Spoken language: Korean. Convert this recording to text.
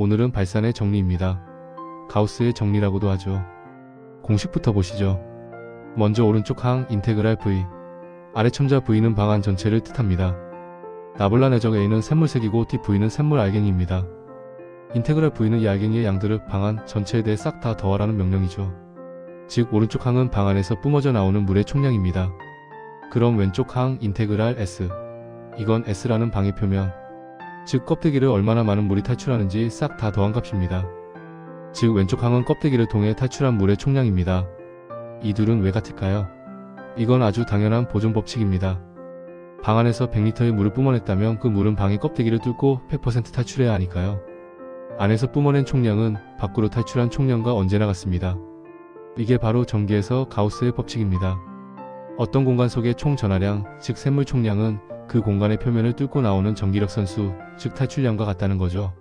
오늘은 발산의 정리입니다. 가우스의 정리라고도 하죠. 공식부터 보시죠. 먼저 오른쪽 항 인테그랄 V, 아래 첨자 V는 방안 전체를 뜻합니다. 나블라 내적 A는 샘물색이고 TV는 샘물 알갱이입니다. 인테그랄 V는 이 알갱이의 양들을 방안 전체에 대해 싹 다 더하라는 명령이죠. 즉 오른쪽 항은 방안에서 뿜어져 나오는 물의 총량입니다. 그럼 왼쪽 항 인테그랄 S, 이건 S라는 방의 표면, 즉 껍데기를 얼마나 많은 물이 탈출하는지 싹 다 더한 값입니다. 즉 왼쪽 항은 껍데기를 통해 탈출한 물의 총량입니다. 이 둘은 왜 같을까요? 이건 아주 당연한 보존 법칙입니다. 방 안에서 100리터의 물을 뿜어냈다면 그 물은 방의 껍데기를 뚫고 100% 탈출해야 하니까요. 안에서 뿜어낸 총량은 밖으로 탈출한 총량과 언제나 같습니다. 이게 바로 전기에서 가우스의 법칙입니다. 어떤 공간 속의 총 전하량, 즉 샘물 총량은 그 공간의 표면을 뚫고 나오는 전기력 선수, 즉 탈출량과 같다는 거죠.